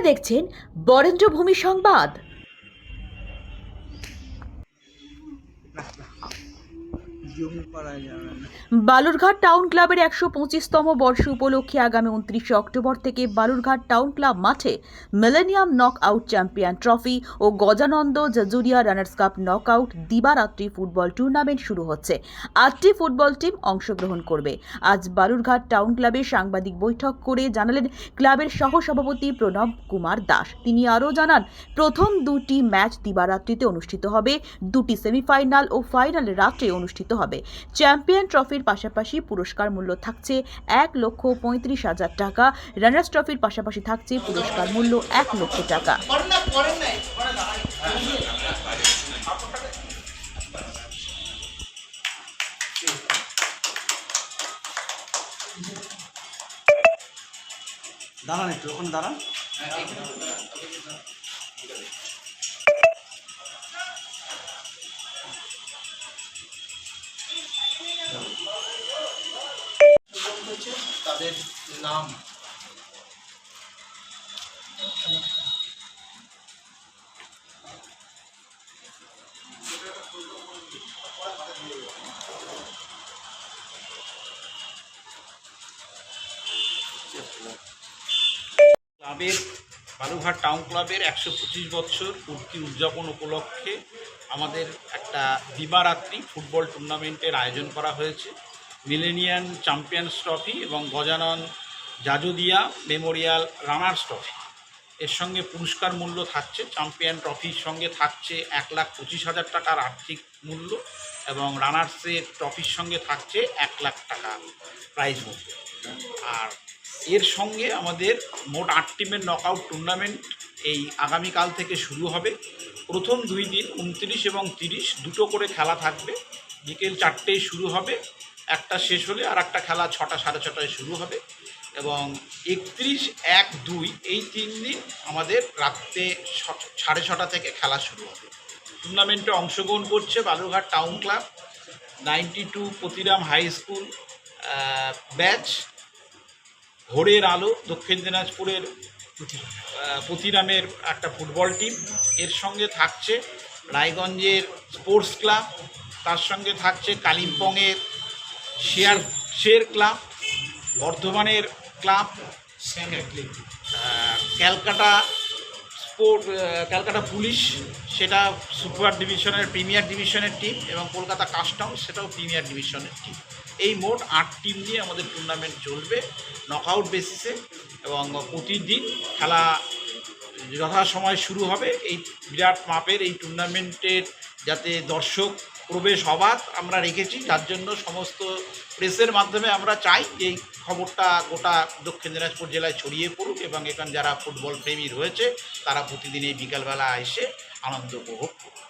দেখছেন বরেন্দ্র ভূমি সংবাদ। বালুরঘাট টাউন ক্লাবের একশো পঁচিশতম বর্ষ উপলক্ষে আগামী উনত্রিশে অক্টোবর থেকে বালুরঘাট টাউন ক্লাব মাঠে millennium knock out champion trophy ও Gajananda Jajuria runners cup knock out দিবারাত্রি football tournament শুরু হচ্ছে। আটটি ফুটবল টিম অংশগ্রহণ করবে। আজ বালুরঘাট টাউন ক্লাবে সাংবাদিক বৈঠক করে জানালেন ক্লাবের সহসভাপতি প্রণব কুমার দাস। তিনি আরও জানান, প্রথম দুটি ম্যাচ দিবারাত্রিতে অনুষ্ঠিত হবে, দুটি সেমিফাইনাল ও ফাইনাল রাত্রে অনুষ্ঠিত হবে। চ্যাম্পিয়ন ট্রফির পাশাপাশি পুরস্কার মূল্য থাকছে এক লক্ষ পঁয়ত্রিশ হাজার টাকা। রানার্স ট্রফির পাশাপাশি থাকছে পুরস্কার মূল্য এক লক্ষ টাকা। দাঁড়ান একটু, ওখানে দাঁড়ান। তাদের নাম। ক্লাবের বালুঘাট টাউন ক্লাবের একশো পঁচিশ বছর পূর্তি উদযাপন উপলক্ষে আমাদের একটা দিবারাত্রি ফুটবল টুর্নামেন্টের আয়োজন করা হয়েছে। মিলেনিয়ান চ্যাম্পিয়ন্স ট্রফি এবং Gajanan Jajudia memorial runners trophy. এর সঙ্গে পুরস্কার মূল্য থাকছে, চ্যাম্পিয়ন ট্রফির সঙ্গে থাকছে এক লাখ পঁচিশ হাজার টাকার আর্থিক মূল্য এবং রানার্সের ট্রফির সঙ্গে থাকছে এক লাখ টাকা প্রাইজ মূল্য। আর এর সঙ্গে আমাদের মোট আট টিমের নকআউট টুর্নামেন্ট এই আগামীকাল থেকে শুরু হবে। প্রথম দুই দিন উনত্রিশ এবং তিরিশ দুটো করে খেলা থাকবে। বিকেল চারটেয় শুরু হবে। একটা শেষ হলে আর একটা খেলা ছটা, সাড়ে ছটায় শুরু হবে। এবং একত্রিশ এক দুই এই তিন দিন আমাদের রাত্রে সাড়ে ছটা থেকে খেলা শুরু হবে। টুর্নামেন্টে অংশগ্রহণ করছে Balurghat town club ninety two Pratiram high school batch ভোরের আলো, দক্ষিণ দিনাজপুরের প্রতিরামের একটা ফুটবল টিম এর সঙ্গে থাকছে রায়গঞ্জের স্পোর্টস ক্লাব তার সঙ্গে থাকছে কালিম্পংয়ের শেয়ার শের ক্লাব, বর্ধমানের club Calcutta sport Calcutta police, সেটা সুপার ডিভিশনের, প্রিমিয়ার ডিভিশনের টিম এবং কলকাতা কাস্টম সেটাও প্রিমিয়ার ডিভিশনের টিম এই মোট আট টিম নিয়ে আমাদের টুর্নামেন্ট চলবে নকআউট বেসিসে এবং প্রতিদিন খেলা যথাসময় শুরু হবে। এই বিরাট মাপের এই টুর্নামেন্টের যাতে দর্শক প্রবেশ হবার আমরা রেখেছি, যার জন্য সমস্ত প্রেসের মাধ্যমে আমরা চাই যে এই খবরটা গোটা দক্ষিণ দিনাজপুর জেলায় ছড়িয়ে পড়ুক এবং এখানে যারা ফুটবল প্রেমী রয়েছে, তারা প্রতিদিন এই বিকালবেলা এসে আনন্দ উপভোগ করুক।